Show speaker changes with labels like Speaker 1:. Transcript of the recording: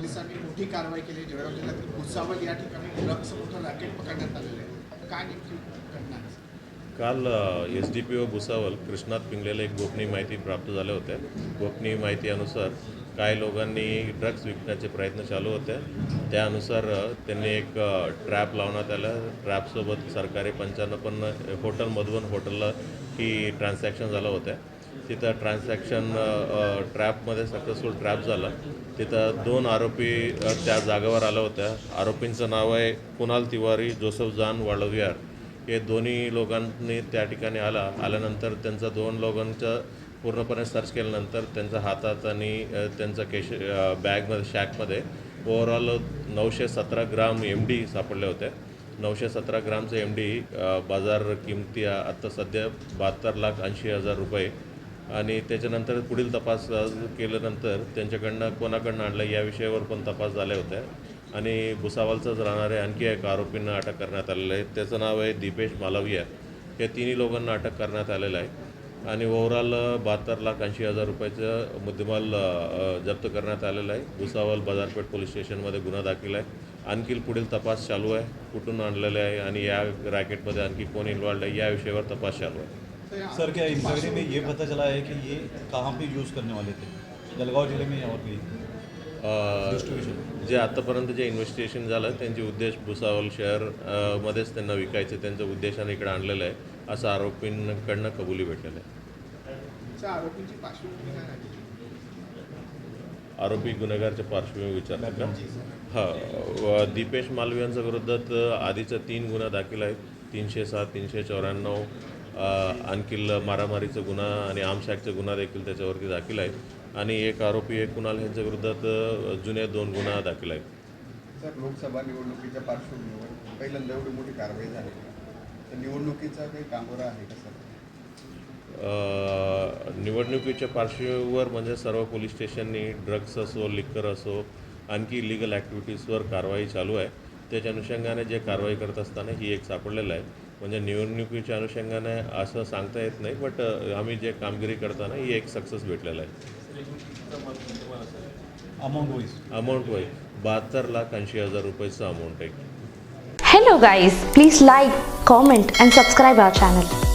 Speaker 1: पोलिसांनी मोठी कारवाई केली जळगाव जिल्ह्यातील भुसावळ या ठिकाणी ड्रग्स मोठं रॅकेट पकडण्यात आलेलं आहे. काय नेमकी घटना
Speaker 2: काल S D P O Bhusawal Krishnat पिंगलेला एक गोपनीय माहिती प्राप्त झाल्या होत्या. गोपनीय माहितीनुसार काही लोकांनी ड्रग्ज विकण्याचे प्रयत्न चालू होते. त्यानुसार त्यांनी एक ट्रॅप लावण्यात आला. ट्रॅपसोबत सरकारी पंचानं पण हॉटेलमधून हॉटेलला ही ट्रान्झॅक्शन झालं होतं. तिथं ट्रान्झॅक्शन ट्रॅपमध्ये सक्सेसफुल ट्रॅप झाला. तिथं दोन आरोपी त्या जागेवर आल्या होत्या. आरोपींचं नाव आहे कुणाल तिवारी जोसफ जान वाळवियार हे दोन्ही लोकांनी त्या ठिकाणी आला. आल्यानंतर त्यांचा दोन लोकांचं पूर्णपणे सर्च केल्यानंतर त्यांच्या हातात आणि त्यांचा केश बॅगमध्ये शॅकमध्ये ओव्हरऑल नऊशे सतरा ग्राम एम डी सापडले होते नऊशे सतरा ग्रामचं एम डी बाजार किमती आत्ता सध्या बहात्तर लाख ऐंशी हजार रुपये आणि त्याच्यानंतर पुढील तपास केल्यानंतर त्यांच्याकडनं कोणाकडनं आणलं या विषयावर पण तपास झाल्या होत्या. आणि भुसावलचंच राहणारे आणखी एक आरोपींना अटक करण्यात आलेलं आहे. त्याचं नाव आहे दीपेश मालविया. या तिन्ही लोकांना अटक करण्यात आलेलं आहे. आणि ओव्हरऑल बहात्तर लाख ऐंशी हजार रुपयाचं मुद्देमाल जप्त करण्यात आलेलं आहे. भुसावल बाजारपेठ पोलीस स्टेशनमध्ये गुन्हा दाखल आहे. आणखी पुढील तपास चालू आहे. कुठून आणलेला आहे आणि या रॅकेटमध्ये आणखी कोण इन्वॉल्ड आहे या विषयावर तपास चालू आहे.
Speaker 3: सर क्या इंक्वायरी में ये पता चला है कि ये कहाँ पे यूज़ करने वाले थे? जलगांव जिले में और भी
Speaker 2: अ,
Speaker 3: डिस्ट्रीब्यूशन
Speaker 2: जे आतापर्यंत जे इन्व्हेस्टिगेशन झालं त्यांचे उद्देश भुसावल शहर मध्येच त्यांना विकायचे त्यांच्या उद्देशाने इकडे आणलेलं आहे असं आरोपींकडनं कबुली भेटलेलं आहे.
Speaker 1: त्या आरोपींची पार्श्वभूमी काय आहे
Speaker 2: आरोपी गुन्हेगारच्या पार्श्वभूमी विचारतात का? हां दीपेश मालवी यांच्या विरोधात आधीच्या तीन गुन्हा दाखल आहेत तीनशे सात तीनशे चौऱ्याण्णव आणखी मारामारीचा गुन्हा आणि आमशाकचा गुन्हा देखील त्याच्यावरती दाखल आहेत. आणि एक आरोपी एक कुणाल यांच्या विरोधात जुने दोन गुन्हा दाखल आहेत.
Speaker 4: सर लोकसभा निवडणुकीच्या पार्श्वभूमीवर पहिल्यांदा एवढी मोठी कारवाई झाली. तर निवडणुकीचा काही कामोरा आहे का सर?
Speaker 2: निवडणुकीच्या पार्श्वभूमीवर म्हणजे सर्व पोलीस स्टेशननी ड्रग्स असो लिक्कर असो आणखी इलिगल ॲक्टिव्हिटीजवर कारवाई चालू आहे. त्याच्या अनुषंगाने जे कारवाई करत असताना ही एक सापडलेलं आहे. म्हणजे निवडणुकीच्या अनुषंगाने असं सांगता येत नाही बट आम्ही जे कामगिरी करताना ही एक सक्सेस भेटलेला आहे.
Speaker 3: अमाउंट वाइज
Speaker 2: अमाऊंट वाईज बहात्तर लाख ऐंशी हजार रुपयाचं अमाऊंट आहे.
Speaker 5: Hello guys, please like, comment and subscribe our channel.